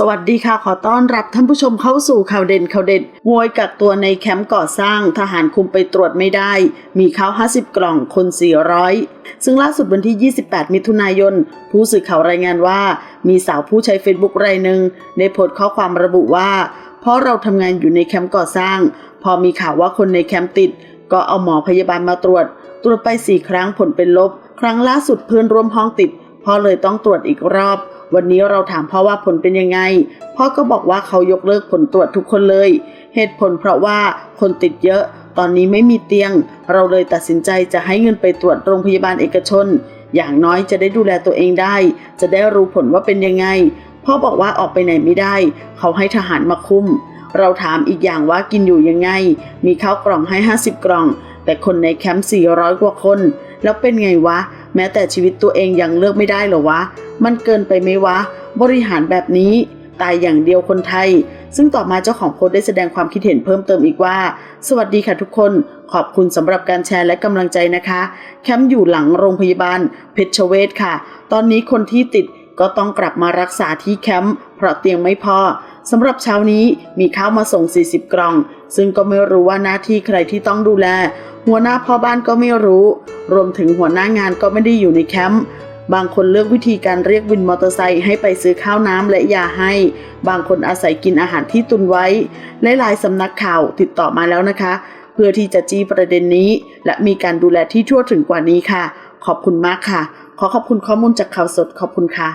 สวัสดีค่ะ ขอต้อนรับท่านผู้ชมเข้าสู่ข่าวเด่นข่าวเด็ดมวยกักตัวในแคมป์ก่อสร้าง ทหารคุมไปตรวจไม่ได้ มีข้าว 50 กล่องคน 400 ซึ่งล่าสุดวันที่ 28 มิถุนายน ผู้สื่อข่าวรายงานว่า มีสาวผู้ใช้เฟซบุ๊กรายหนึ่งได้โพสต์ข้อความระบุว่า เพราะเราทำงานอยู่ในแคมป์ก่อสร้าง พอมีข่าวว่าคนในแคมป์ติด ก็เอาหมอพยาบาลมาตรวจ ตรวจไปสี่ครั้งผลเป็นลบ ครั้งล่าสุดเพื่อนร่วมห้องติดพอเลยต้องตรวจอีกรอบ วันนี้เราถามพ่อว่าผลเป็นยังไง พ่อก็บอกว่าเขายกเลิกผลตรวจทุกคนเลย เหตุผลเพราะว่าคนติดเยอะ ตอนนี้ไม่มีเตียง เราเลยตัดสินใจจะให้เงินไปตรวจโรงพยาบาลเอกชน อย่างน้อยจะได้ดูแลตัวเองได้ จะได้รู้ผลว่าเป็นยังไง พ่อบอกว่าออกไปไหนไม่ได้ เขาให้ทหารมาคุม เราถามอีกอย่างว่ากินอยู่ยังไง มีข้าวกล่องให้ 50 กล่อง แต่คนในแคมป์400 กว่าคน แล้วเป็นไงวะ แม้แต่ชีวิตตัวเองยังเลือกไม่ได้เหรอวะ มันเกินไปไหมวะ บริหารแบบนี้ ตายอย่างเดียวคนไทย ซึ่งต่อมาเจ้าของโพสต์ได้แสดงความคิดเห็นเพิ่มเติมอีกว่า สวัสดีค่ะทุกคน ขอบคุณสำหรับการแชร์และกำลังใจนะคะ แคมป์อยู่หลังโรงพยาบาล เพชรเวชค่ะ ตอนนี้คนที่ติดก็ต้องกลับมารักษาที่แคมป์เพราะเตียงไม่พอ สำหรับเช้านี้มีข้าวมาส่ง 40 กล่อง ซึ่งก็ไม่รู้ว่าหน้าที่ใครที่ต้องดูแล หัวหน้าพ่อบ้านก็ไม่รู้ รวมถึงหัวหน้างานก็ไม่ได้อยู่ในแคมป์บางคนเลือกวิธีการเรียกวินมอเตอร์ไซค์ให้ไปซื้อข้าวน้ำและยาให้ บางคนอาศัยกินอาหารที่ตุนไว้หลายๆสำนักข่าวติดต่อมาแล้วนะคะ เพื่อที่จะจี้ประเด็นนี้ และมีการดูแลที่ทั่วถึงกว่านี้ค่ะ ขอบคุณมากค่ะ ขอขอบคุณข้อมูลจากข่าวสดขอบคุณค่ะ